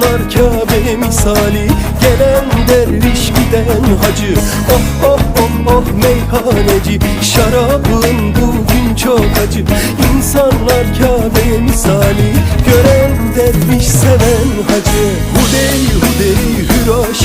Dağlar Kabe misali Gelen derviş giden hacı. Oh oh oh oh meyhaneci Şarabın bugün çok acı. İnsanlar Kabe misali Gören derviş seven hacı. Hudey hudey hüroş